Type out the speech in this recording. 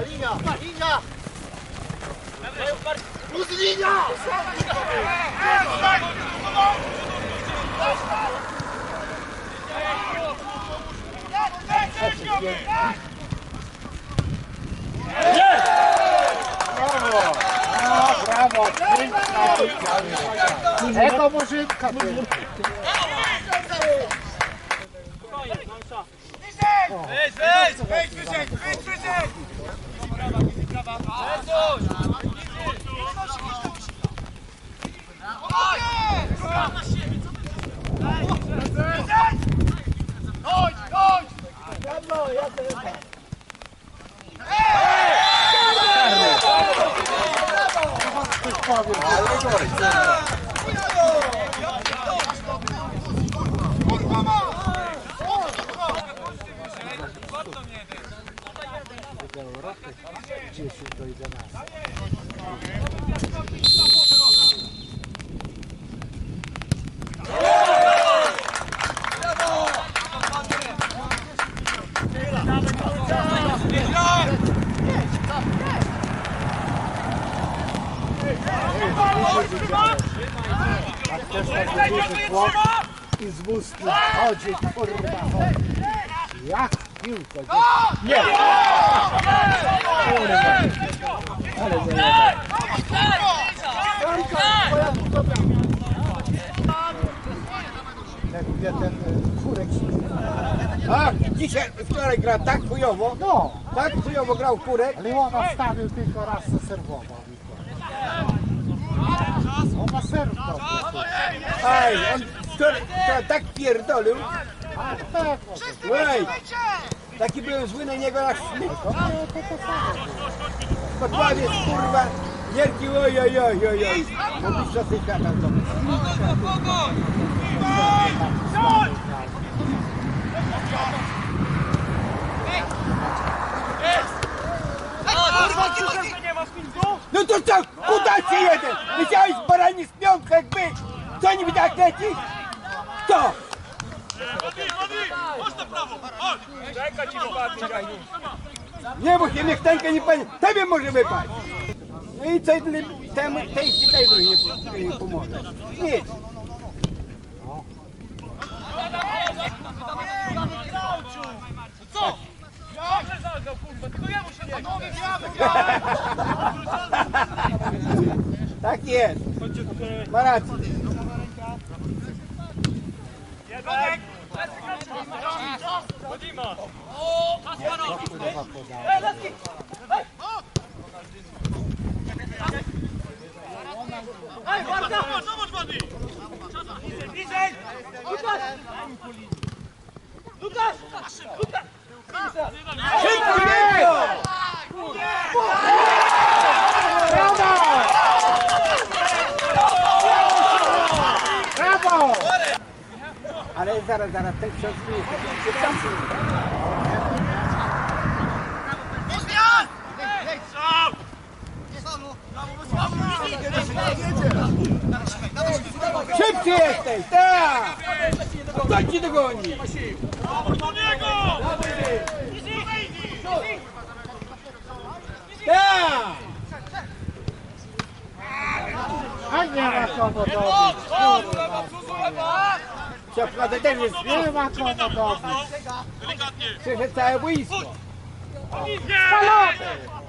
linia, linia, linia! Plus linia! Brawo, piękna Eko murzynka Weź, weź! Weź wyżej, weź wyżej! Kizi prawa, kizi prawa! Jezus! Chodź, chodź! Jadno, jadno, jadno! Ej! Ale gość! Piękna. Też taki duży chłop i z wózkiem chodzi, kurwa, chodzi. Jak piłkę. Nie! Kurwa. Ale zajebał. Jak wie ten y, kurek A, dzisiaj, wczoraj gra tak chujowo, No, tak chujowo grał kurek. ale on wstawił tylko raz zaserwował. Serw dobry. Aj, on wczoraj, wczoraj tak pierdolił. Pewno. Ej, taki byłem zły na niego jak. To, to, to, to samo. Podławiec, kurwa, wielki oj, oj, oj, oj, oj. Bo mistrza tej kata to. No to co, Куда все едет? Нельзя из барани смем, как бы Кто-нибудь оглядит? Кто? Не бухи, лихтенько не понял. Тебе можно випати. Ну и цей для теми, та й китай другий поможе. Ні. Co? Ja, że zagrał, kurwa, tylko ja muszę tak. Panowie, ja wygrałem! Tak jest. Ma rację. Szybko! Brawo! Ale zaraz, zaraz, ten ksiądz nie jest. Szybciej jesteś, tak! Kto ci dogoni? Tak! A nie ma dobić. Szafradę też jest, Nie ma kogo dobić. przecież całe boisko. Spalony!